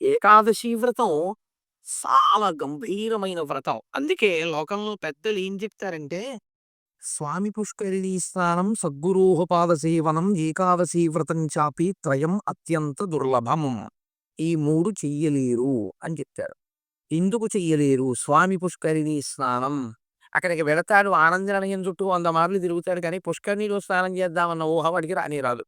ఏకాదశి వ్రతం చాలా గంభీరమైన వ్రతం. అందుకే లోకంలో పెద్దలు ఏం చెప్తారంటే, స్వామి పుష్కరిణీ స్నానం, సద్గురోహపాద సేవనం, ఏకాదశి వ్రతం చాపి త్రయం అత్యంత దుర్లభం. ఈ మూడు చెయ్యలేరు అని చెప్తారు. ఎందుకు చెయ్యలేరు? స్వామి పుష్కరిణీ స్నానం అక్కడికి వెళతాడు ఆనందనయం చుట్టూ వంద మార్లు తిరుగుతాడు కానీ పుష్కరిణిలో స్నానం చేద్దామన్న ఊహ వాడికి రానే రాదు.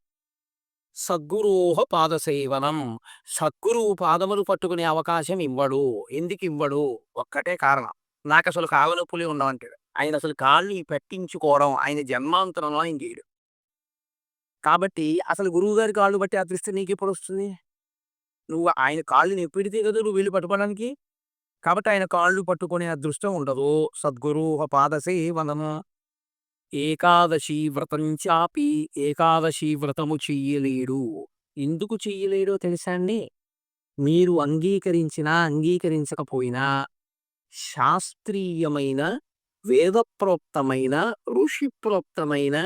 సద్గురోహ పాదసేవనం సద్గురువు పాదములు పట్టుకునే అవకాశం ఇవ్వడు. ఎందుకు ఇవ్వడు? ఒక్కటే కారణం. నాకు అసలు నొప్పులే ఉండవంటాడు. ఆయన అసలు కాళ్ళు పెట్టించుకోవడం ఆయన జన్మాంతరంలో ఆయన చేయడు. కాబట్టి అసలు గురువుగారి కాళ్ళు బట్టి అదృష్టం నీకెప్పుడొస్తుంది? నువ్వు ఆయన కాళ్ళు నొప్పెడితే కదా నువ్వు వీళ్ళు పట్టుకోవడానికి. కాబట్టి ఆయన కాళ్ళు పట్టుకునే అదృష్టం ఉండదు. సద్గురు పాదసేవనము ఏకాదశీ వ్రతం చాపి ఏకాదశీ వ్రతము చెయ్యలేడు. ఎందుకు చెయ్యలేడో తెలుసా అండి? మీరు అంగీకరించినా, అంగీకరించకపోయినా శాస్త్రీయమైన, వేదప్రోక్తమైన, ఋషిప్రోక్తమైన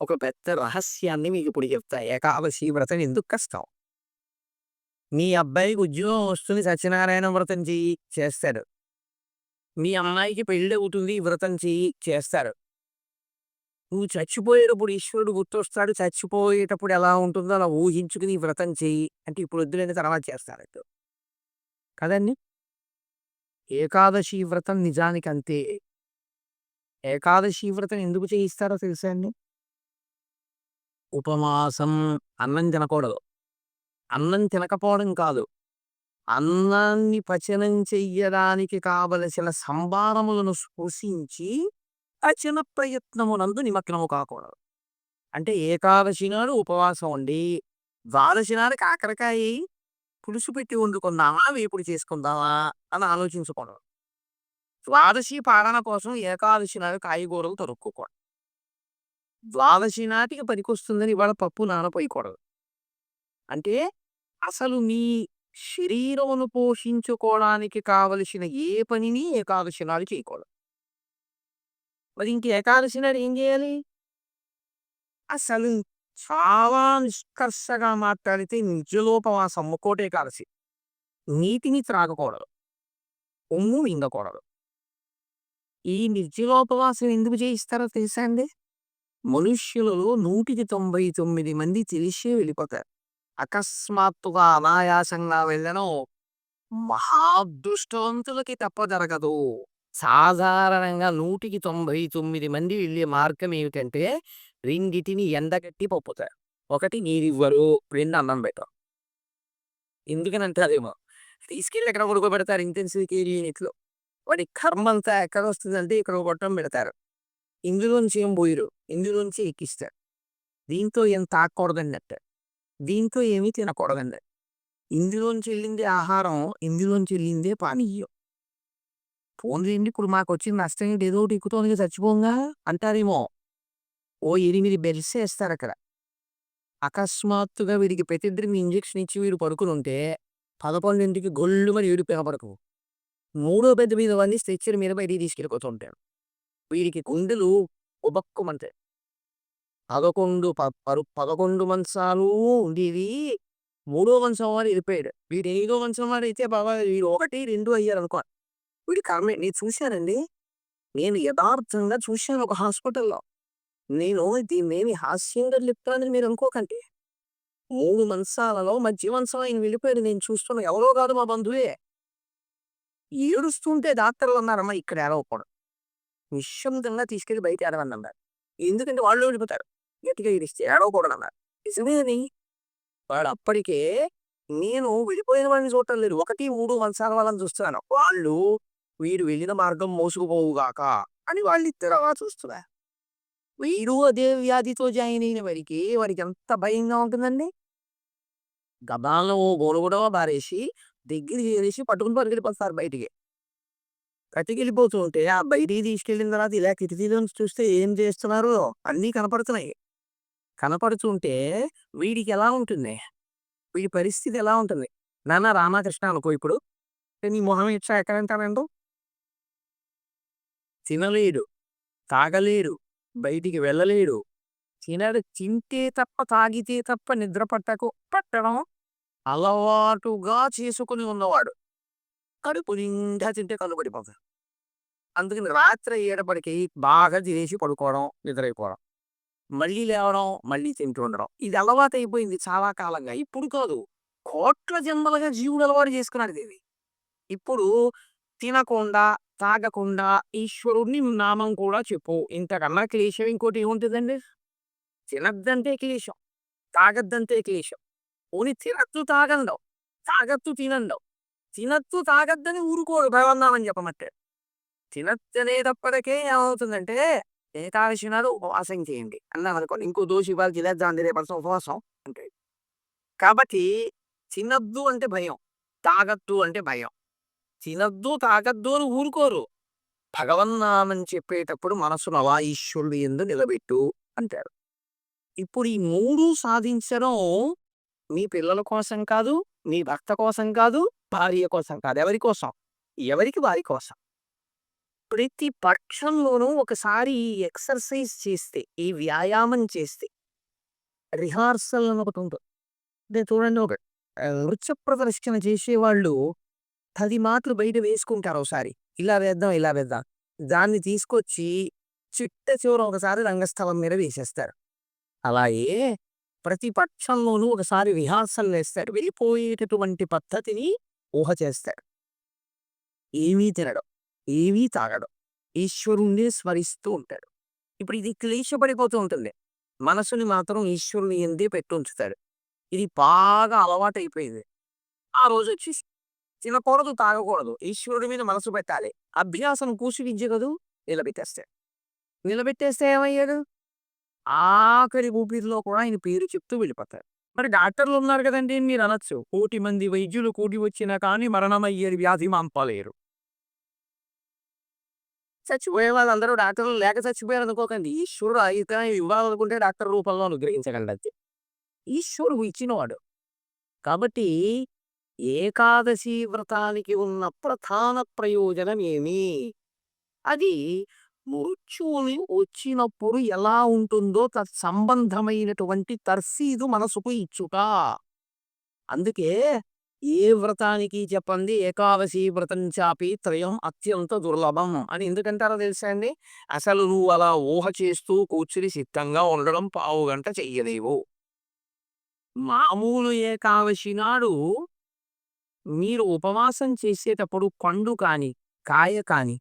ఒక పెద్ద రహస్యాన్ని మీకు ఇప్పుడు చెప్తా. ఏకాదశి వ్రతం ఎందుకు కష్టం? మీ అబ్బాయికి ఉద్యోగం వస్తుంది సత్యనారాయణ వ్రతం చెయ్యి చేస్తారు మీ అమ్మాయికి పెళ్ళవుతుంది వ్రతం చెయ్యి చేస్తారు. నువ్వు చచ్చిపోయేటప్పుడు ఈశ్వరుడు గుర్తొస్తాడు. చచ్చిపోయేటప్పుడు ఎలా ఉంటుందో అలా ఊహించుకుని వ్రతం చెయ్యి అంటే ఇప్పుడు వద్దులేండి తర్వాత చేస్తానంటావు. కదండి ఏకాదశి వ్రతం నిజానికి అంతే. ఏకాదశి వ్రతం ఎందుకు చేయిస్తారో తెలుసా అండి? ఉపవాసం అన్నం తినకూడదు. అన్నం తినకపోవడం కాదు. అన్నాన్ని పచనం చెయ్యడానికి కావలసిన సంభారములను స్పృశించి పచన ప్రయత్నమునందు నిమగ్నము కాకూడదు. అంటే ఏకాదశి నాడు ఉపవాసం ఉండి, ద్వాదశి నాడు కాకరకాయ పులుసు పెట్టి వండుకుందామా? వేపుడు చేసుకుందామా? అని ఆలోచించకూడదు. ద్వాదశి పాలన కోసం ఏకాదశి నాడు కాయగూరలు తరుక్కోకూడదు. ద్వాదశి నాటికి పనికొస్తుందని ఇవాళ పప్పు నానపోయకూడదు. అంటే అసలు మీ శరీరమును పోషించుకోవడానికి కావలసిన ఏ పనిని ఏకాదశి నాడు చేయకూడదు. మరి ఇంక ఏకాదశి నాడు ఏం చేయాలి? అసలు చాలా నిష్కర్షగా మాట్లాడితే నిర్జలోపవాసం ముక్కోటి ఏకాదశి. నీటిని త్రాగకూడదు. ఉమ్ము మింగకూడదు. ఈ నిర్జలోపవాసం ఎందుకు చేయిస్తారో తెలుసా అండి? మనుష్యులలో 199 మంది తెలిసే వెళ్ళిపోతారు. అకస్మాత్తుగా అనాయాసంగా వెళ్ళడం మహాదృష్టవంతులకి తప్ప జరగదు. సాధారణంగా 199 మంది వెళ్ళే మార్గం ఏమిటంటే రెండిటిని ఎండగట్టి పంపుతారు. ఒకటి నీరివ్వరు, రెండు అన్నం పెట్టరు. ఎందుకని అంటారేమో. తీసుకెళ్ళి ఎక్కడ ఉడకబెడతారు ఇంటెన్సివ్ కేర్ యూనిట్‌లో. వాడి కర్మంతా ఎక్కడొస్తుందంటే ఇక్కడ కొట్టడం పెడతారు. ఇందులోంచి ఏం పోయిరు ఇందులోంచి ఎక్కిస్తారు. దీంతో ఏం తాగకూడదన్నట్టు. దీంతో ఏమీ తినకూడదండి. ఇందులోంచి వెళ్ళిందే ఆహారం, ఇందులోంచి వెళ్ళిందే పానీయం. పోనీలెండి ఇప్పుడు మాకొచ్చిన నష్టం ఏంటి ఏదో ఒకటి ఎక్కుతోంది చచ్చిపోంగా అంటారేమో. ఓ ఎనిమిది బెల్స్ అక్కడ అకస్మాత్తుగా వీడికి ప్రతిద్దరికి ఇంజెక్షన్ ఇచ్చి వీడు పడుకునుంటే 11కి గొల్లుమని ఏడుపు వినపడకు. మూడో పెద్ద మీద వాడిని స్ట్రెచ్చర్ మీద బయటికి తీసుకెళ్ళిపోతుంటాడు వీడికి గుండెలు ఉబక్కుమంటాయి. 11 ప పరు 11 మంచాలు ఉండేవి. మూడో మంచం వారు వెళ్ళిపోయాడు. వీడు ఐదో మంచం అయితే బాబా వీడు ఒకటి రెండు అయ్యారు అనుకోండి వీడి కర్మే నేను చూశానండి. నేను యథార్థంగా చూశాను ఒక హాస్పిటల్‌లో. నేను దీన్నేమి హాస్యంగా చెప్తానని మీరు అనుకోకండి. మూడు మంచాలలో మధ్య మంచం ఆయన వెళ్ళిపోయాడు నేను చూస్తున్నా. ఎవరో కాదు మా బంధువే. ఏడుస్తుంటే డాక్టర్లు అన్నారమ్మా ఇక్కడ ఏడవకూడదు. నిశ్శబ్దంగా తీసుకెళ్ళి బయట ఏడవండి అన్నారు. ఎందుకంటే వాళ్ళు వెళ్ళిపోతారు. గట్టిగా ఏడిస్తే ఏడవకూడదన్నారు. నిజమేని వాడు అప్పటికే నేను వెళ్ళిపోయిన వాడిని చూడటం లేదు. 1, 3 మంచాల వాళ్ళని చూస్తున్నాను. వాళ్ళు వీడు వెళ్ళిన మార్గం మోసుకుపోవుగాక అని వాళ్ళిద్దరు అలా చూస్తున్నారు. వీడు అదే వ్యాధితో జాయిన్ అయిన వారికి వారికి ఎంత భయంగా ఉంటుందండి. గబాలను ఓ గొడగొడవ బారేసి దగ్గర చేరేసి పట్టుకుని పరిగెత్తిపోతారు బయటికి. కట్టుకెళ్ళిపోతూ ఉంటే ఆ బయటికి తీసుకెళ్ళిన తర్వాత ఇలా కిటికీలోంచి చూస్తే ఏం చేస్తున్నారు అన్నీ కనపడుతున్నాయి. కనపడుతుంటే వీడికి ఎలా ఉంటుంది? వీడి పరిస్థితి ఎలా ఉంటుంది? నాన్న రామకృష్ణ అనుకో ఇప్పుడు. నీ మొహం ఇచ్చా ఎక్కడంటానండు? తినలేడు. తాగలేడు. బయటికి వెళ్ళలేడు. తినడు తింటే తప్ప తాగితే తప్ప నిద్ర పట్టకు పట్టడం అలవాటుగా చేసుకొని ఉన్నవాడు కడుపు నిండా తింటే కళ్ళు పడిపోతాడు అందుకని రాత్రి అయ్యేటప్పటికి బాగా తినేసి పడుకోవడం నిద్రైపోవడం మళ్ళీ లేవడం మళ్ళీ తింటూ ఉండడం ఇది అలవాటు అయిపోయింది చాలా కాలంగా ఇప్పుడు కాదు కోట్ల జన్మలుగా జీవుడు అలవాటు చేసుకున్నాడు ఇది ఇప్పుడు తినకుండా తాగకుండా ఈశ్వరుడిని నామం కూడా చెప్పు. ఇంతకన్నా క్లేశం ఇంకోటి ఏముంటుందండి? తినద్దంటే క్లేశం. తాగద్దంతే క్లేశం. ఓని తినద్దు తాగండవు. తాగత్తు తినండవు. తినద్దు తాగద్దని ఊరుకోడు భగవన్నామని చెప్పమంటే. తినత్తనేటప్పటికే ఏమవుతుందంటే ఏకాదశి నాడు ఉపవాసం చేయండి. అన్నాం అనుకోండి ఇంకో దోషి ఇవాళ తినేద్దాం రేపటి ఉపవాసం అంటే కాబట్టి తినద్దు అంటే భయం. తాగద్దు అంటే భయం. తినద్దు తాగద్దు అని ఊరుకోరు. భగవన్నామని చెప్పేటప్పుడు మనసును అలా ఈశ్వరుడు ఎందు నిలబెట్టు అంటారు. ఇప్పుడు ఈ మూడు సాధించడం మీ పిల్లల కోసం కాదు మీ భర్త కోసం కాదు భార్య కోసం కాదు ఎవరి కోసం? ఎవరికి వారి కోసం? ప్రతి పక్షంలోనూ ఒకసారి ఈ ఎక్సర్సైజ్ చేస్తే ఈ వ్యాయామం చేస్తే రిహార్సల్ అని ఒకటి ఉంటుంది. అంటే చూడండి ఒక నృత్య ప్రదర్శన చేసేవాళ్ళు పది మాటలు బయట వేసుకుంటారు ఒకసారి. ఇలా వేద్దాం ఇలా వేద్దాం. దాన్ని తీసుకొచ్చి చిట్ట చివర ఒకసారి రంగస్థలం మీద వేసేస్తారు. అలాగే ప్రతిపక్షంలోనూ ఒకసారి రిహార్సల్ వేస్తారు. వెళ్ళిపోయేటటువంటి పద్ధతిని ఊహ చేస్తాడు ఏమీ తినడం ఏమీ తాగడం ఈశ్వరుణ్ణి స్మరిస్తూ ఉంటాడు. ఇప్పుడు ఇది క్లేశపడిపోతూ ఉంటుంది. మనసుని మాత్రం ఈశ్వరుని ఎందే పెట్టి ఉంచుతాడు. ఇది బాగా అలవాటైపోయింది. ఆ రోజు వచ్చి తినకూడదు తాగకూడదు ఈశ్వరుడి మీద మనసు పెట్టాలి అభ్యాసం కూసి నిలబెట్టేస్తే కదూ నిలబెట్టేస్తే ఏమయ్యాడు ఆఖరి ఊపిరిలో కూడా ఆయన పేరు చెప్తూ వెళ్ళిపోతారు మరి డాక్టర్లు ఉన్నారు కదండి మీరు అనొచ్చు కోటి మంది వైద్యులు కూడి వచ్చినా కానీ మరణమయ్యేది వ్యాధి మాంపలేరు చచ్చిపోయే వాళ్ళందరూ డాక్టర్లు లేక చచ్చిపోయారు అనుకోకండి ఈశ్వరుడు అయితే ఇవ్వాలనుకుంటే డాక్టర్ రూపంలో అనుగ్రహించగలడు ఈశ్వరుడు ఇచ్చినవాడు కాబట్టి ఏకాదశి వ్రతానికి ఉన్న ప్రధాన ప్రయోజనం ఏమి అది మృత్యువుని వచ్చినప్పుడు ఎలా ఉంటుందో తత్సంబంధమైనటువంటి తర్సీదు మనసుకు ఇచ్చుట. అందుకే ఏ వ్రతానికి చెప్పండి ఏకాదశి వ్రతం చాపి త్రయం అత్యంత దుర్లభం అని ఎందుకంటారో తెలుసా అండి? అసలు నువ్వు అలా ఊహ చేస్తూ కూర్చుని సిద్ధంగా ఉండడం పావు గంట చెయ్యలేవు. మామూలు ఏకాదశి నాడు మీరు ఉపవాసం చేసేటప్పుడు పండు కాని కాయ కాని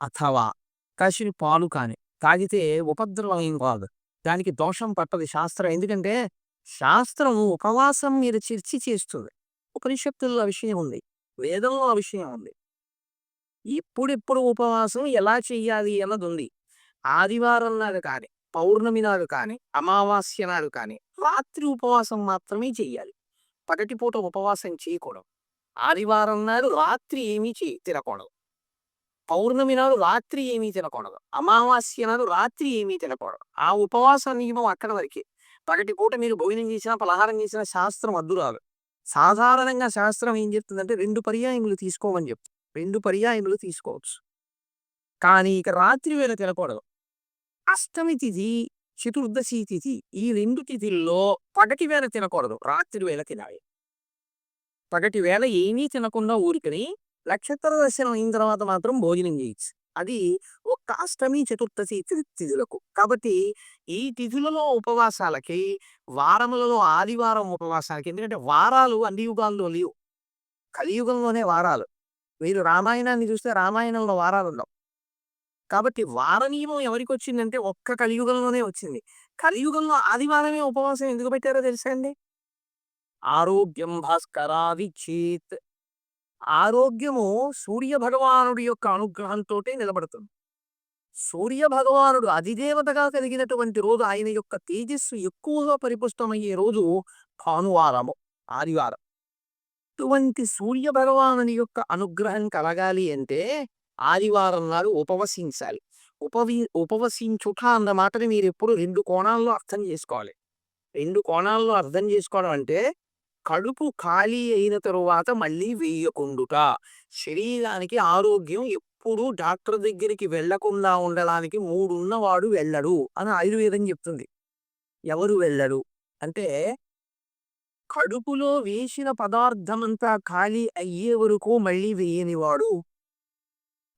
అథవా కసిన పాలు కాని తాగితే ఉపద్రవం ఏం కాదు. దానికి దోషం పట్టదు శాస్త్రం. ఎందుకంటే శాస్త్రం ఉపవాసం మీద చర్చి చేస్తుంది. ఉపనిషత్తుల్లో విషయం ఉంది. వేదంలో ఆ విషయం ఉంది. ఇప్పుడిప్పుడు ఉపవాసం ఎలా చెయ్యాలి అన్నది ఉంది. ఆదివారం నాడు కానీ పౌర్ణమి నాడు కానీ అమావాస్య నాడు కానీ రాత్రి ఉపవాసం మాత్రమే చెయ్యాలి పగటిపూట ఉపవాసం చేయకూడదు. ఆదివారం నాడు రాత్రి ఏమీ తినకూడదు. పౌర్ణమి నాడు రాత్రి ఏమీ తినకూడదు. అమావాస్య నాడు రాత్రి ఏమీ తినకూడదు. ఆ ఉపవాస నియమం అక్కడ వరకే. పగటి పూట మీరు భోజనం చేసినా పలహారం చేసిన శాస్త్రం అద్దు రాదు సాధారణంగా శాస్త్రం ఏం చెప్తుందంటే రెండు పర్యాయములు తీసుకోమని చెప్తుంది. రెండు పర్యాయములు తీసుకోవచ్చు. కానీ ఇక రాత్రి వేళ తినకూడదు. అష్టమి తిథి చతుర్దశి తిథి ఈ రెండు తిథిల్లో పగటి వేళ తినకూడదు. రాత్రి వేళ తినాలి. పగటి వేళ ఏమీ తినకుండా ఊరికని నక్షత్ర దర్శనం అయిన తర్వాత మాత్రం భోజనం చేయొచ్చు. అది ఒక అష్టమి చతుర్దశి తిథులకు. కాబట్టి ఈ తిథులలో ఉపవాసాలకి వారములలో ఆదివారం ఉపవాసాలకి ఎందుకంటే వారాలు అన్ని యుగాల్లో లేవు. కలియుగంలోనే వారాలు. మీరు రామాయణాన్ని చూస్తే రామాయణంలో వారాలు ఉండవు. కాబట్టి వార నియమం ఎవరికి వచ్చిందంటే ఒక్క కలియుగంలోనే వచ్చింది. కలియుగంలో ఆదివారమే ఉపవాసం ఎందుకు పెట్టారో తెలుసా అండి? ఆరోగ్యం భాస్కరాది చేత్. ఆరోగ్యము సూర్య భగవానుడి యొక్క అనుగ్రహంతో నిలబడుతుంది. సూర్య భగవానుడు అధిదేవతగా కలిగినటువంటి రోజు ఆయన యొక్క తేజస్సు ఎక్కువగా పరిపుష్టమయ్యే రోజు భానువారము ఆదివారం. ఇటువంటి సూర్య భగవానుని యొక్క అనుగ్రహం కలగాలి అంటే ఆదివారం నాడు ఉపవసించాలి. ఉపవి ఉపవసించుట అన్న మాటని మీరు ఎప్పుడు రెండు కోణాల్లో అర్థం చేసుకోవాలి. రెండు కోణాల్లో అర్థం చేసుకోవడం అంటే కడుపు ఖాళీ అయిన తరువాత మళ్ళీ వేయకుండుట శరీరానికి ఆరోగ్యం ఎప్పుడు డాక్టర్ దగ్గరికి వెళ్ళకుండా ఉండడానికి మూడున్నవాడు వెళ్ళడు అని ఆయుర్వేదం చెప్తుంది ఎవరు వెళ్ళడు అంటే కడుపులో వేసిన పదార్థమంతా ఖాళీ అయ్యే వరకు మళ్ళీ వేయనివాడు.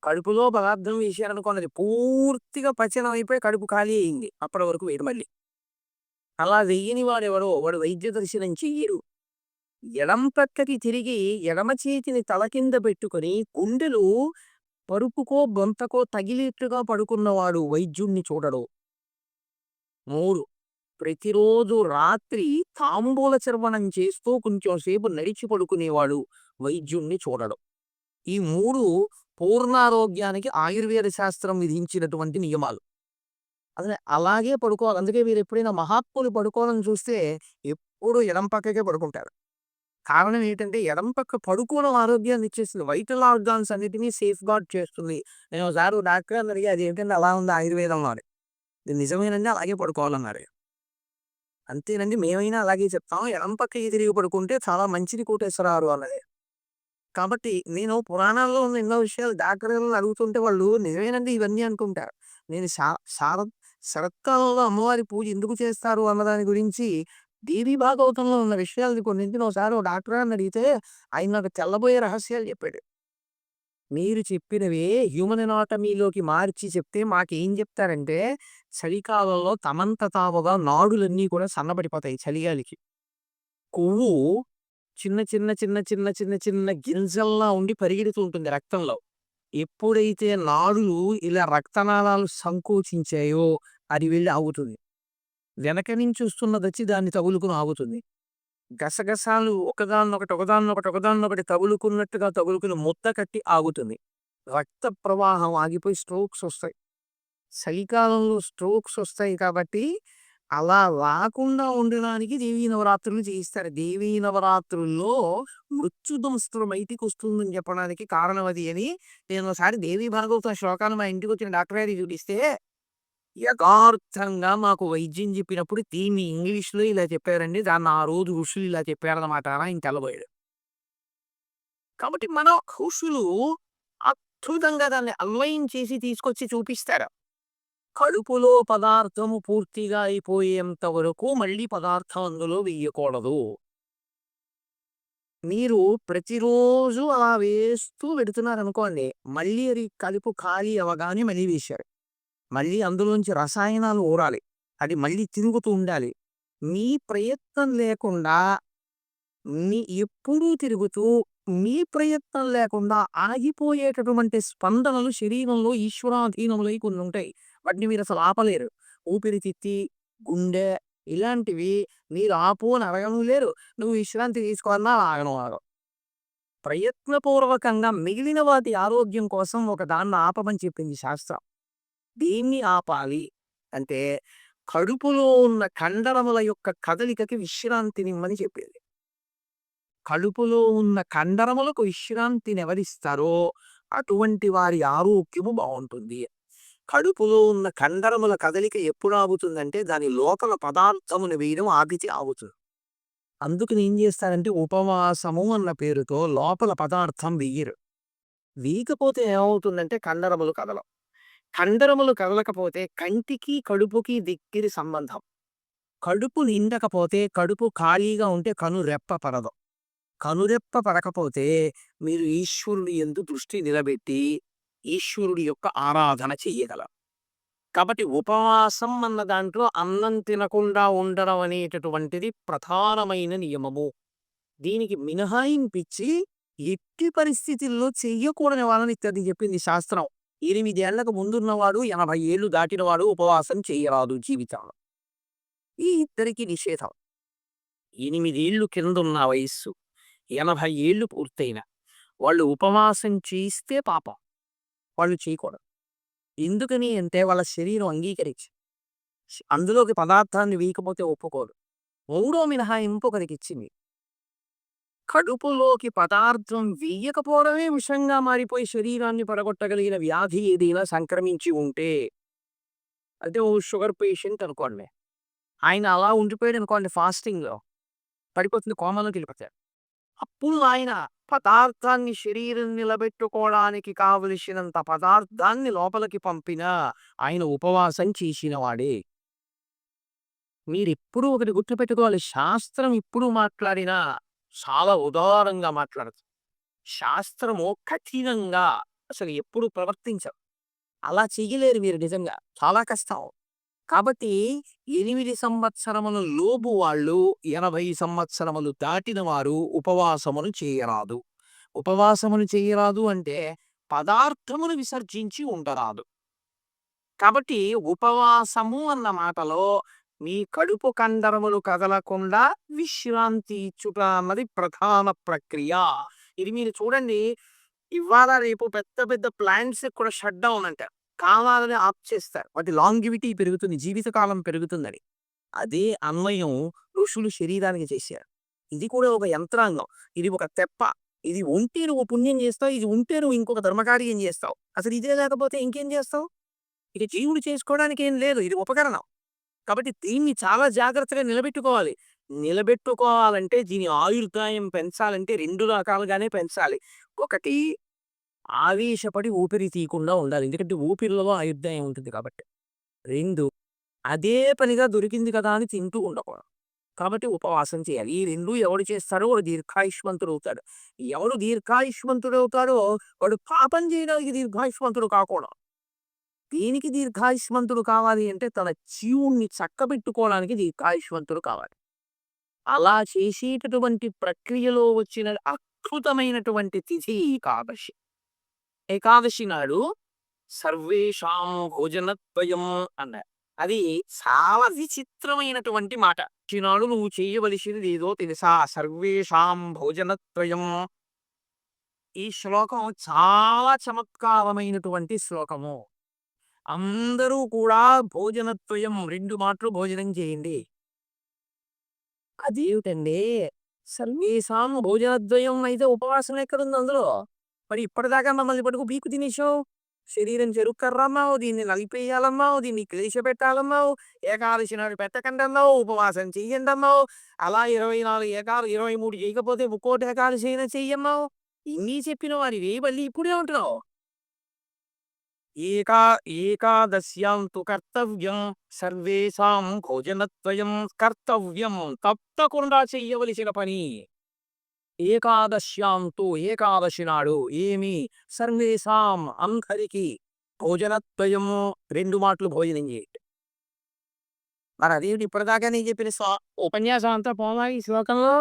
కడుపులో పదార్థం వేసారనుకున్నది పూర్తిగా పచనం అయిపోయి కడుపు ఖాళీ అయింది. అప్పటి వరకు వేయడం మళ్ళీ. అలా వెయ్యని వాడెవడో వాడు వైద్య దర్శనం చెయ్యడు. ఎడం పక్కకి తిరిగి ఎడమ చేతిని తల కింద పెట్టుకొని గుండెలు పరుపుకో, బొంతకో తగిలేట్టుగా పడుకున్నవాడు వైద్యుణ్ణి చూడడు. మూడు ప్రతిరోజు రాత్రి తాంబూల చర్వణం చేస్తూ కొంచెం సేపు నడిచి పడుకునేవాడు వైద్యుణ్ణి చూడడు. ఈ మూడు పూర్ణారోగ్యానికి ఆయుర్వేద శాస్త్రం విధించినటువంటి నియమాలు. అసలు అలాగే పడుకోవాలి. అందుకే మీరు ఎప్పుడైనా మహాత్ములు పడుకోవడం చూస్తే ఎప్పుడూ ఎడం పక్కకే పడుకుంటారు. కారణం ఏంటంటే ఎడం పక్క పడుకోవడం ఆరోగ్యాన్ని ఇచ్చేస్తుంది. వైటల్ ఆర్గాన్స్ అన్నిటినీ సేఫ్ గార్డ్ చేస్తుంది. నేను ఒకసారి అని అడిగి అది ఏంటంటే అలా ఉంది ఆయుర్వేదంలో ఇది నిజమేనండి అలాగే పడుకోవాలన్నారు. అంతేనండి మేమైనా అలాగే చెప్తాం. ఎడం పక్కకి తిరిగి పడుకుంటే చాలా మంచిది కోటేశ్వరారు అన్నది. కాబట్టి నేను పురాణాల్లో ఉన్న ఎన్నో విషయాలు డాక్టర్ గారిని అడుగుతుంటే వాళ్ళు నిజమేనండి ఇవన్నీ అనుకుంటారు. నేను శా శార శరత్కాలంలో అమ్మవారి పూజ ఎందుకు చేస్తారు అన్నదాని గురించి దేవీ భాగవతంలో ఉన్న విషయాలని కొన్నింటిని ఒకసారి ఓ డాక్టర్ గారిని అడిగితే ఆయన నాకు తెల్లబోయే రహస్యాలు చెప్పాడు. మీరు చెప్పినవే హ్యూమన్ ఎనాటమీలోకి మార్చి చెప్తే మాకేం చెప్తారంటే చలికాలంలో తమంత తావుగా నాడులన్నీ కూడా సన్నబడిపోతాయి చలిగాలికి. కొవ్వు చిన్న చిన్న చిన్న చిన్న చిన్న చిన్న గింజల్లా ఉండి పరిగెడుతూ ఉంటుంది రక్తంలో. ఎప్పుడైతే నాడులు ఇలా రక్తనాళాలు సంకోచించాయో అది వెళ్ళి ఆగుతుంది. వెనక నుంచి వస్తున్నదొచ్చి దాన్ని తగులుకుని ఆగుతుంది. గసగసాలు ఒకదాన్నొకటి, ఒకదాన్నొకటి, ఒకదాన్నొకటి తగులుకున్నట్టుగా తగులుకుని ముద్ద కట్టి ఆగుతుంది. రక్త ప్రవాహం ఆగిపోయి స్ట్రోక్స్ వస్తాయి. చలికాలంలో స్ట్రోక్స్ వస్తాయి కాబట్టి అలా రాకుండా ఉండడానికి దేవీ నవరాత్రులు చేయిస్తారు. దేవీ నవరాత్రుల్లో మృత్యుదంస్త్రం బయటికొస్తుందని చెప్పడానికి కారణం అది అని నేను ఒకసారి దేవీ భాగవత శ్లోకాన్ని మా ఇంటికొచ్చిన డాక్టర్ గారికి చూపిస్తే యథార్థంగా మాకు వైద్యం చెప్పినప్పుడు దీన్ని ఇంగ్లీష్‌లో ఇలా చెప్పారండి. దాన్ని ఆ రోజు ఋషులు ఇలా చెప్పారనమాట ఆయన తెల్లబోయాడు. కాబట్టి మన ఋషులు అద్భుతంగా దాన్ని అన్వయం చేసి తీసుకొచ్చి చూపిస్తారు. కడుపులో పదార్థము పూర్తిగా అయిపోయేంత వరకు మళ్ళీ పదార్థం అందులో వెయ్యకూడదు. మీరు ప్రతిరోజు అలా వేస్తూ పెడుతున్నారనుకోండి. మళ్ళీ అది కలుపు ఖాళీ అవగానే మళ్ళీ వేశారు. మళ్ళీ అందులోంచి రసాయనాలు ఊరాలి. అది మళ్ళీ తిరుగుతూ ఉండాలి. మీ ప్రయత్నం లేకుండా మీ ఎప్పుడూ తిరుగుతూ మీ ప్రయత్నం లేకుండా ఆగిపోయేటటువంటి స్పందనలు శరీరంలో ఈశ్వరాధీనములై కొన్ని ఉంటాయి. వాటిని మీరు అసలు ఆపలేరు. ఊపిరితిత్తి, గుండె ఇలాంటివి మీరు ఆపు అని అడగను లేరు. నువ్వు విశ్రాంతి తీసుకోవాలన్నా ఆగను ఆగవు. ప్రయత్నపూర్వకంగా మిగిలిన వాటి ఆరోగ్యం కోసం ఒక దాన్ని ఆపమని చెప్పింది శాస్త్రం. దీన్ని ఆపాలి అంటే కడుపులో ఉన్న కండరముల యొక్క కదలికకి విశ్రాంతినిమ్మని చెప్పేది కడుపులో ఉన్న కండరములకు విశ్రాంతిని ఎవరిస్తారో అటువంటి వారి ఆరోగ్యము బాగుంటుంది కడుపులో ఉన్న కండరముల కదలిక ఎప్పుడు ఆగుతుందంటే దాని లోపల పదార్థమును వేయడం ఆగితే ఆగుతుంది. అందుకు ఏం చేస్తారంటే ఉపవాసము అన్న పేరుతో లోపల పదార్థం వేయరు వీకపోతే ఏమవుతుందంటే కండరములు కదలవు. కండరములు కదలకపోతే కంటికి, కడుపుకి దగ్గరి సంబంధం. కడుపు నిండకపోతే కడుపు ఖాళీగా ఉంటే కనురెప్ప పడదు. కనురెప్ప పడకపోతే మీరు ఈశ్వరుడి ఎందు దృష్టి నిలబెట్టి ఈశ్వరుడి యొక్క ఆరాధన చెయ్యగలరు. కాబట్టి ఉపవాసం అన్న దాంట్లో అన్నం తినకుండా ఉండడం అనేటటువంటిది ప్రధానమైన నియమము. దీనికి మినహాయింపిచ్చి ఎట్టి పరిస్థితుల్లో చెయ్యకూడని వాళ్ళని ఇత్యాది చెప్పింది శాస్త్రం. ఎనిమిదేళ్ళకు ముందున్నవాడు 80 ఏళ్ళు దాటినవాడు ఉపవాసం చేయరాదు జీవితంలో. ఈ ఇద్దరికి నిషేధం. ఎనిమిదేళ్ళు కిందున్న వయస్సు, 80 ఏళ్ళు పూర్తయిన వాళ్ళు ఉపవాసం చేస్తే పాపం. వాళ్ళు చేయకూడదు. ఎందుకని అంటే వాళ్ళ శరీరం అంగీకరించి అందులోకి పదార్థాన్ని వేయకపోతే ఒప్పుకోరు మూడో మినహాయింపు ఒకరికిచ్చింది. కడుపులోకి పదార్థం వేయకపోవడమే విషంగా మారిపోయి శరీరాన్ని పడగొట్టగలిగిన వ్యాధి ఏదైనా సంక్రమించి ఉంటే అదే ఓ షుగర్ పేషెంట్ అనుకోండి. ఆయన అలా ఉండిపోయాడు అనుకోండి ఫాస్టింగ్‌లో. పడిపోతుంది కోమలోకి వెళ్ళిపోతాడు. అప్పుడు ఆయన పదార్థాన్ని శరీరం నిలబెట్టుకోవడానికి కావలసినంత పదార్థాన్ని లోపలికి పంపిన ఆయన ఉపవాసం చేసిన వాడే. మీరెప్పుడూ ఒకటి గుర్తుపెట్టుకోవాలి. శాస్త్రం ఇప్పుడు మాట్లాడినా చాలా ఉదారంగా మాట్లాడదు. శాస్త్రము కఠినంగా అసలు ఎప్పుడు ప్రవర్తించదు. అలా చెయ్యలేరు మీరు నిజంగా. చాలా కష్టం. కాబట్టి ఎనిమిది సంవత్సరముల లోపు వాళ్ళు 80 సంవత్సరములు దాటిన వారు ఉపవాసమును చేయరాదు. ఉపవాసమును చేయరాదు అంటే పదార్థమును విసర్జించి ఉండరాదు. కాబట్టి ఉపవాసము అన్న మాటలో మీ కడుపు కండరములు కదలకుండా విశ్రాంతి ఇచ్చుట అన్నది ప్రధాన ప్రక్రియ. ఇది మీరు చూడండి ఇవాళ రేపు పెద్ద పెద్ద ప్లాంట్స్ కూడా షట్ డౌన్ అంటారు. కావాలని ఆప్ చేస్తారు. వాటి లాంగివిటీ పెరుగుతుంది. జీవితకాలం పెరుగుతుందని. అదే అన్వయం ఋషులు శరీరానికి చేశారు. ఇది కూడా ఒక యంత్రాంగం. ఇది ఒక తెప్ప. ఇది ఉంటే నువ్వు పుణ్యం చేస్తావు. ఇది ఉంటే నువ్వు ఇంకొక ధర్మకార్యం చేస్తావు. అసలు ఇదే లేకపోతే ఇంకేం చేస్తావు? ఇక జీవుడు చేసుకోవడానికి ఏం లేదు. ఇది ఉపకరణం. కాబట్టి దీన్ని చాలా జాగ్రత్తగా నిలబెట్టుకోవాలి. నిలబెట్టుకోవాలంటే దీని ఆయుర్దాయం పెంచాలంటే రెండు రకాలుగానే పెంచాలి. ఒకటి ఆవేశపడి ఊపిరి తీయకుండా ఉండాలి. ఎందుకంటే ఊపిరిలో ఆయుర్దాయం ఉంటుంది కాబట్టి. రెండు అదే పనిగా దొరికింది కదా అని తింటూ ఉండకూడదు. కాబట్టి ఉపవాసం చేయాలి. ఈ రెండు ఎవడు చేస్తారో వాడు దీర్ఘాయుష్మంతుడవుతాడు. ఎవడు దీర్ఘాయుష్మంతుడవుతాడో వాడు పాపం చేయడానికి దీర్ఘాయుష్మంతుడు కాకూడదు. దేనికి దీర్ఘాయుష్మంతుడు కావాలి అంటే తన జీవుణ్ణి చక్కబెట్టుకోవడానికి దీర్ఘాయుష్మంతుడు కావాలి. అలా చేసేటటువంటి ప్రక్రియలో వచ్చిన అద్భుతమైనటువంటి తిథి ఏకాదశి. ఏకాదశి నాడు సర్వేషాం భోజనద్వయం అన్నారు. అది చాలా విచిత్రమైనటువంటి మాట. ఈనాడు నువ్వు చేయవలసినది ఏదో తెలుసా? సర్వేషాం భోజనత్వయం ఈ శ్లోకం చాలా చమత్కారమైనటువంటి శ్లోకము. అందరూ కూడా భోజనద్వయం 2 మాటలు భోజనం చేయండి. అదేమిటండి? సర్వేసాం భోజనద్వయం అయితే ఉపవాసం ఎక్కడుంది అందులో? మరి ఇప్పటిదాకా మమ్మల్ని పట్టుకు బీకు తినేసావు. శరీరం చెరుక్కర్రన్నావు. దీన్ని నలిపేయాలమ్మావు దీన్ని క్లేశపెట్టాలన్నావు. ఏకాదశి నాడు పెట్టకండన్నావు. ఉపవాసం చెయ్యండమ్మావు అలా ఇరవై నాలుగు ఏకాలు ఇరవై మూడు చేయకపోతే ముక్కోటి ఏకాదశి అయినా చెయ్యమ్మావు ఇన్ని చెప్పిన వారి మళ్ళీ ఇప్పుడే ఉంటున్నావు ఏకా ఏకాదశ్యాం తు కర్తవ్యం సర్వేషాం భోజనద్వయం కర్తవ్యం. తప్పకుండా చెయ్యవలసిన పని. ఏకాదశ్యాం తు ఏకాదశి నాడు ఏమి సర్వేషాం అందరికి భోజనద్వయము 2 మాటలు భోజనం చేయండి. మరి అదేమిటి ఇప్పటిదాకా నేను చెప్పిన స్వ ఉపన్యాసం అంతా పోలా ఈ శ్లోకంలో?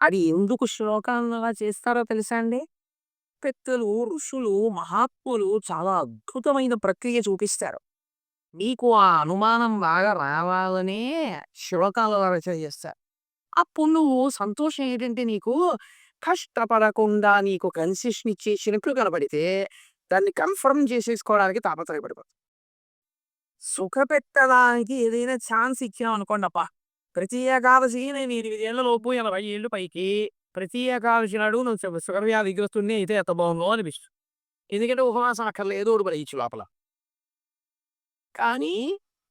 అది ఎందుకు శ్లోకాన్ని అలా చేస్తారో తెలుసా అండి? పెద్దలు, ఋషులు, మహాత్ములు చాలా అద్భుతమైన ప్రక్రియ చూపిస్తారు. నీకు ఆ అనుమానం బాగా రావాలనే శ్లోకాల రచన చేస్తారు. అప్పుడు నువ్వు సంతోషం ఏంటంటే నీకు కష్టపడకుండా నీకు కన్సెషన్ ఇచ్చేసినట్లు కనపడితే దాన్ని కన్ఫర్మ్ చేసేసుకోవడానికి తాపత్రయపడిపోతుంది సుఖపెట్టడానికి ఏదైనా ఛాన్స్ ఇచ్చామనుకోండి అప్ప ప్రతి ఏకాదశి నేను ఎనిమిది ఏళ్ళ లోపు 80 ఏళ్ళు పైకి ప్రతి ఏకాదశి నాడు నువ్వు షు షుగర్ అయితే ఎంత బాగుందో అనిపిస్తుంది. ఎందుకంటే ఉపవాసం అక్కర్లేదు ఏదో ఒకటి పడేయచ్చు లోపల. కానీ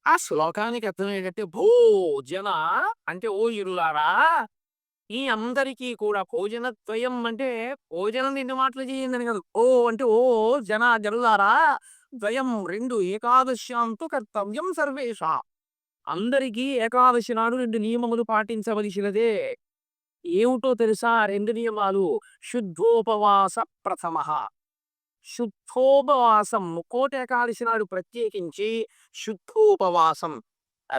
ఆ శ్లోకానికి అర్థం ఏంటంటే భోజన అంటే ఓ ఇరులారా ఈ అందరికీ కూడా భోజనద్వయం అంటే భోజనం 2 మాటలు చేయండని కాదు. ఓ అంటే ఓ జన జనులారా ద్వయం రెండు ఏకాదశ్యాంతు కర్తవ్యం సర్వేష అందరికీ ఏకాదశి నాడు రెండు నియమములు పాటించవలసినదే. ఏమిటో తెలుసా? రెండు నియమాలు. శుద్ధోపవాస ప్రథమ శుద్ధోపవాసం ముక్కోట ఏకాదశి నాడు ప్రత్యేకించి శుద్ధోపవాసం.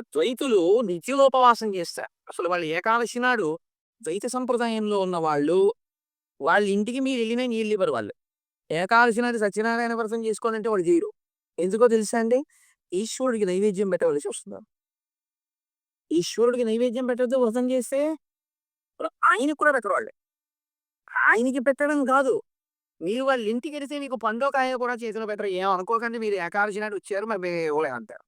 ద్వైతులు నిత్యోపవాసం చేస్తారు. అసలు వాళ్ళు ఏకాదశి నాడు ద్వైత సంప్రదాయంలో ఉన్న వాళ్ళు వాళ్ళ ఇంటికి మీరు వెళ్ళినా నీళ్ళు ఇవ్వరు వాళ్ళు. ఏకాదశి నాడు సత్యనారాయణ వ్రతం చేసుకోవాలంటే వాళ్ళు చేయరు ఎందుకో తెలుసా అండి? ఈశ్వరుడికి నైవేద్యం పెట్టవలసి వస్తుంది. ఈశ్వరుడికి నైవేద్యం పెట్టద్దు వ్రతం చేస్తే ఆయన కూడా పెట్టరు ఆయనకి పెట్టడం కాదు. మీరు వాళ్ళ ఇంటికెళ్తే మీకు పందో కాయో కూడా చేతిలో పెట్టరు. ఏం అనుకోకండి మీరు ఏకాదశి నాడు వచ్చారు మరి మేము ఇవ్వలేం అంటారు.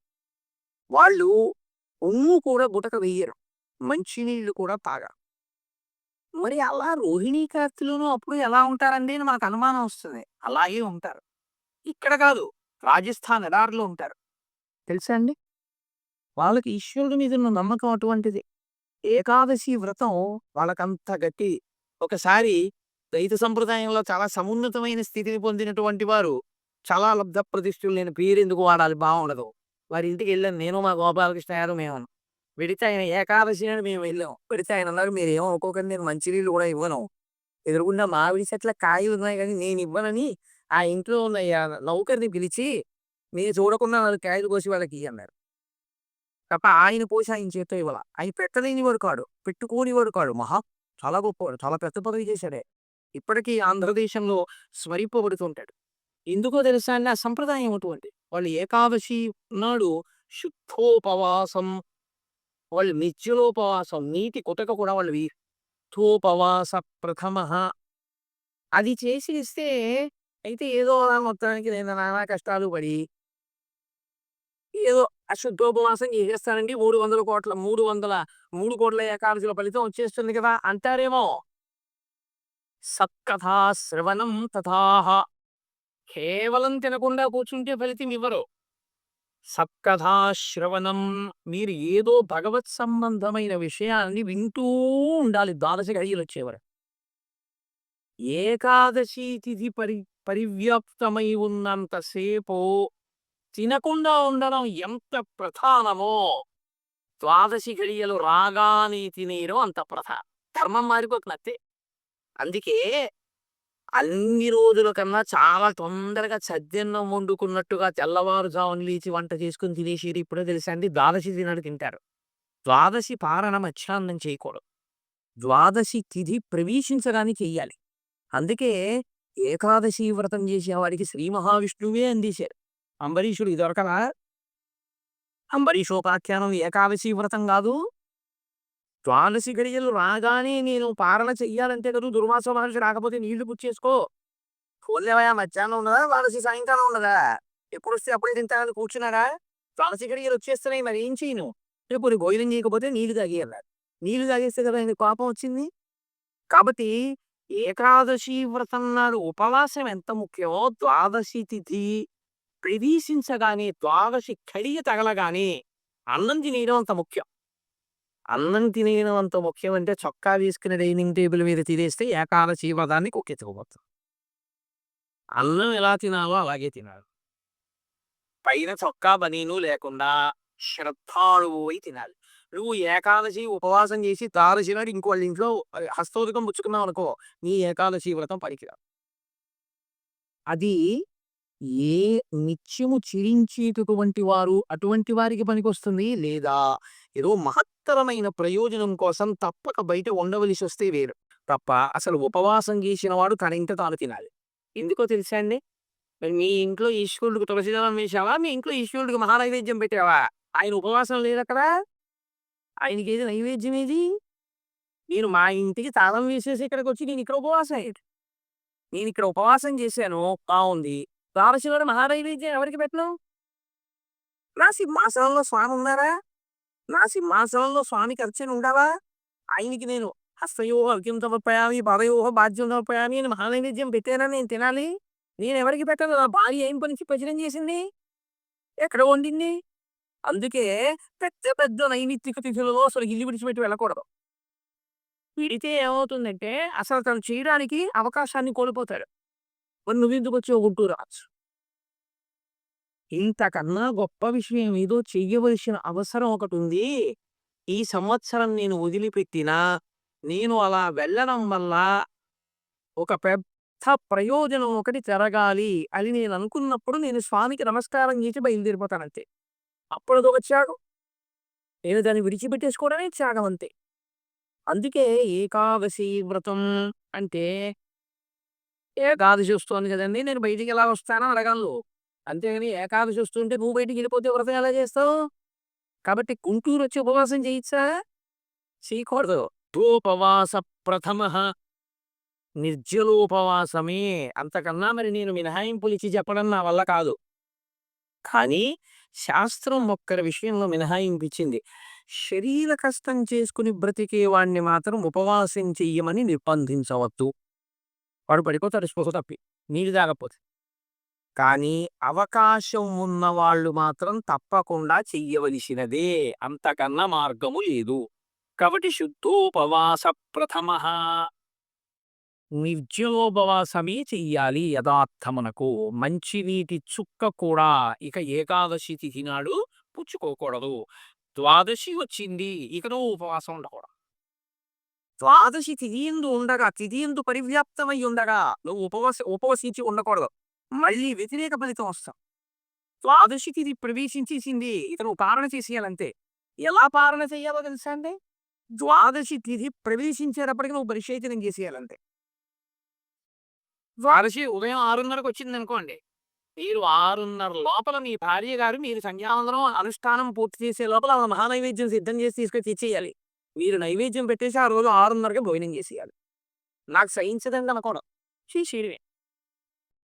వాళ్ళు ఉమ్ము కూడా బుటక వెయ్యరు. మంచినీళ్ళు కూడా తాగరు. మరి అలా రోహిణీ కార్తీలోను అప్పుడు ఎలా ఉంటారండి అని మనకు అనుమానం వస్తుంది. అలాగే ఉంటారు. ఇక్కడ కాదు. రాజస్థాన్ ఎడార్లో ఉంటారు. తెలుసా అండి? వాళ్ళకి ఈశ్వరుడి మీద ఉన్న నమ్మకం అటువంటిది. ఏకాదశి వ్రతం వాళ్ళకంత గట్టి. ఒకసారి రైతు సంప్రదాయంలో చాలా సమున్నతమైన స్థితిని పొందినటువంటి వారు చాలా లబ్ధ ప్రతిష్ఠులు నేను పేరెందుకు వాడాలి బాగుండదు. వారి ఇంటికి వెళ్ళాను. నేను మా గోపాలకృష్ణ గారు మేము వెడితే ఆయన ఏకాదశి అని మేము వెళ్ళాం. పెడితే ఆయన అన్నారు మీరు ఏమో అనుకోకండి నేను మంచినీళ్ళు కూడా ఇవ్వను. ఎదురుకున్న మామిడి చెట్ల కాయలు ఉన్నాయి కానీ నేను ఇవ్వనని ఆ ఇంట్లో ఉన్న నౌకర్ని పిలిచి మీరు చూడకుండా నాలుగు కాయలు కోసి వాళ్ళకి అన్నారు తప్ప ఆయన పోసి ఆయన చేత్తో ఇవ్వాల ఆయన పెట్టలేనివారు కాడు. పెట్టుకోనివారు కాడు. మహా! చాలా గొప్పవాడు చాలా పెద్ద పదవి చేశాడే. ఇప్పటికీ ఆంధ్రదేశంలో స్మరింపబడుతుంటాడు ఎందుకో తెలుసా అండి ఆ సంప్రదాయం అటువంటి. వాళ్ళు ఏకాదశి నాడు శుద్ధోపవాసం. వాళ్ళు నిత్యులోపవాసం. నీటి కుతక కూడా వాళ్ళు వీర్థోపవాస ప్రథమ. అది చేసి ఇస్తే అయితే ఏదో మొత్తానికి నేను నానా కష్టాలు పడి ఏదో అశ్వత్థోపవాసం చేసేస్తానండి మూడు వందల కోట్ల మూడు వందల మూడు కోట్ల ఏకాదశిల ఫలితం వచ్చేస్తుంది కదా అంటారేమో. సత్కథా శ్రవణం తథాహ. కేవలం తినకుండా కూర్చుంటే ఫలితం ఇవ్వరు. సత్కథా శ్రవణం మీరు ఏదో భగవత్ సంబంధమైన విషయాన్ని వింటూ ఉండాలి. ద్వాదశ గడియలు వచ్చేవారు ఏకాదశి తిథి పరి పరివ్యాప్తమై ఉన్నంతసేపు తినకుండా ఉండడం ఎంత ప్రధానమో ద్వాదశి గడియలు రాగానే తినేయడం అంత ప్రధానం ధర్మం మారిపోతున్నట్టే. అందుకే అన్ని రోజుల కన్నా చాలా తొందరగా సద్దన్నం వండుకున్నట్టుగా తెల్లవారుజామున లేచి వంట చేసుకుని తినేసేది ఇప్పుడే తెలుసా అండి ద్వాదశి తినడు తింటారు. ద్వాదశి పారణ మధ్యాహ్నం చేయకూడదు. ద్వాదశి తిథి ప్రవేశించగానే చెయ్యాలి. అందుకే ఏకాదశి వ్రతం చేసేవాడికి శ్రీ మహావిష్ణువే అందించారు. అంబరీషుడు దొరకరా అంబరీషోపాఖ్యానం ఏకాదశి వ్రతం కాదు? ద్వాదశి గడియలు రాగానే నేను పారణ చెయ్యాలంటే కదా దుర్వాస మహర్షి రాకపోతే నీళ్ళు పుచ్చేసుకో. పోలేవయా మధ్యాహ్నం ఉన్నదా? ద్వాదశి సాయంకాలం ఉన్నదా? ఎప్పుడు వస్తే అప్పుడే తింటానని కూర్చున్నారా ద్వాదశి గడియలు వచ్చేస్తున్నాయి మరి ఏం చేయను రేపు భోజనం చేయకపోతే నీళ్ళు తాగేయాలి నీళ్ళు తాగేస్తే కదా ఆయన కోపం వచ్చింది? కాబట్టి ఏకాదశి వ్రతం నాడు ఉపవాసం ఎంత ముఖ్యమో ద్వాదశి తిథి ప్రవేశించగానే ద్వాదశి కడియ తగలగానే అన్నం తినేయడం అంత ముఖ్యం. అన్నం తినేయడం అంత ముఖ్యం అంటే చొక్కా వేసుకుని డైనింగ్ టేబుల్ మీద తినేస్తే ఏకాదశి వ్రతాన్ని కుక్కెత్తుకోబోతుంది అన్నం ఎలా తినాలో అలాగే తినాలి. పైన చొక్కా బనీను లేకుండా శ్రద్ధాళువు అయి తినాలి. నువ్వు ఏకాదశి ఉపవాసం చేసి ద్వాదశి నాడు ఇంకో వాళ్ళ ఇంట్లో హస్తోదకం పుచ్చుకున్నావు అనుకో నీ ఏకాదశి వ్రతం పనికిరాదు. అది ఏ నిత్యము చిరించేటటువంటి వారు అటువంటి వారికి పనికొస్తుంది? లేదా ఏదో మహత్తరమైన ప్రయోజనం కోసం తప్పక బయట ఉండవలసి వస్తే వేరు. తప్ప అసలు ఉపవాసం చేసిన వాడు తన ఇంట తాను తినాలి. ఎందుకో తెలుసా అండి? మరి మీ ఇంట్లో ఈశ్వరుడికి తులసిదళం వేసావా మీ ఇంట్లో ఈశ్వరుడికి మహానైవేద్యం పెట్టావా? ఆయన ఉపవాసం లేదు అక్కడ? ఆయనకి ఏది నైవేద్యం ఏది? నేను మా ఇంటికి తాళం వేసేసి ఇక్కడికి వచ్చి నేను ఇక్కడ ఉపవాసం ఏంటి నేను ఇక్కడ ఉపవాసం చేశాను. బాగుంది ద్వాదశివాడు మహానైవేద్యం ఎవరికి పెట్టను? నా సింహాసనంలో స్వామి ఉన్నారా? నా సింహాసనంలో స్వామికి అర్చన ఉండవా? ఆయనకి నేను హస్తయోహ అర్ఘ్యం సమర్పయామి పదయోహ బాధ్యం సమర్పయామి అని మహానైవేద్యం పెట్టానా నేను తినాలి? నేను ఎవరికి పెట్టను? నా భార్య ఏం పనికి ప్రచురం చేసింది? ఎక్కడ వండింది? అందుకే పెద్ద పెద్ద నైమిత్తిక తిథులలో అసలు ఇల్లు విడిచిపెట్టి వెళ్ళకూడదు. విడితే ఏమవుతుందంటే అసలు తను చేయడానికి అవకాశాన్ని కోల్పోతాడు. మరి నువ్వెందుకు వచ్చి గుంటూరు? రావచ్చు ఇంతకన్నా గొప్ప విషయం ఏదో చెయ్యవలసిన అవసరం ఒకటి ఉంది ఈ సంవత్సరం నేను వదిలిపెట్టినా నేను అలా వెళ్ళడం వల్ల ఒక పెద్ద ప్రయోజనం ఒకటి జరగాలి అని నేను అనుకున్నప్పుడు నేను స్వామికి నమస్కారం చేసి బయలుదేరిపోతానంతే. అప్పుడు అదొక త్యాగం. నేను దాన్ని విడిచిపెట్టేసుకోవడమే త్యాగం అంతే. అందుకే ఏకాదశి వ్రతం అంటే ఏకాదశి వస్తుంది కదండి. నేను బయటికి ఎలా వస్తానో అడగలను అంతేగాని ఏకాదశి వస్తుంటే నువ్వు బయటికి వెళ్ళిపోతే వ్రతం ఎలా చేస్తావు? కాబట్టి గుంటూరు వచ్చి ఉపవాసం చేయించా? చేయకూడదు. ఉపవాస ప్రథమ. నిర్జలోపవాసమే. అంతకన్నా మరి నేను మినహాయింపులు ఇచ్చి చెప్పడం నా వల్ల కాదు. కానీ శాస్త్రం ఒక్కరి విషయంలో మినహాయింపు ఇచ్చింది శరీర కష్టం చేసుకుని బ్రతికే వాణ్ణి మాత్రం ఉపవాసం చెయ్యమని నిర్బంధించవద్దు. వాడు పడిపోతాడు స్పృహ తప్పి నీళ్ళు తాగపోతే కానీ అవకాశం ఉన్న వాళ్ళు మాత్రం తప్పకుండా చెయ్యవలసినదే అంతకన్నా మార్గము లేదు కాబట్టి శుద్ధోపవాస ప్రథమ నిర్జలోపవాసమే చెయ్యాలి యథార్థమునకు మంచినీటి చుక్క కూడా ఇక ఏకాదశి తిథి నాడు పుచ్చుకోకూడదు. ద్వాదశి వచ్చింది. ఇక ఉపవాసం ఉండకూడదు. ద్వాదశి తిథియందు ఉండగా, తిథియందు పరివ్యాప్తమై ఉండగా నువ్వు ఉపవాస ఉపవసించి ఉండకూడదు. మళ్ళీ వ్యతిరేక ఫలితం వస్తాం. ద్వాదశి తిథి ప్రవేశించేసింది. ఇతను పారణ చేసేయాలంతే. ఎలా పారణ చేయాలో తెలుసా అండి? ద్వాదశి తిథి ప్రవేశించేటప్పటికి నువ్వు పరిశేచనం చేసేయాలంతే. ద్వాదశి ఉదయం ఆరున్నరకు వచ్చింది అనుకోండి మీరు 6:30 లోపల మీ భార్య గారు మీరు సంధ్యావందనం, అనుష్ఠానం పూర్తి చేసే లోపల ఆమె మహానైవేద్యం సిద్ధం చేసి తీసుకొచ్చి ఇచ్చేయాలి. మీరు నైవేద్యం పెట్టేసి ఆ రోజు 6:30కి భోజనం చేసేయాలి. నాకు సహించదండి అనుకోవడం శ్రీ చేసేయడమే.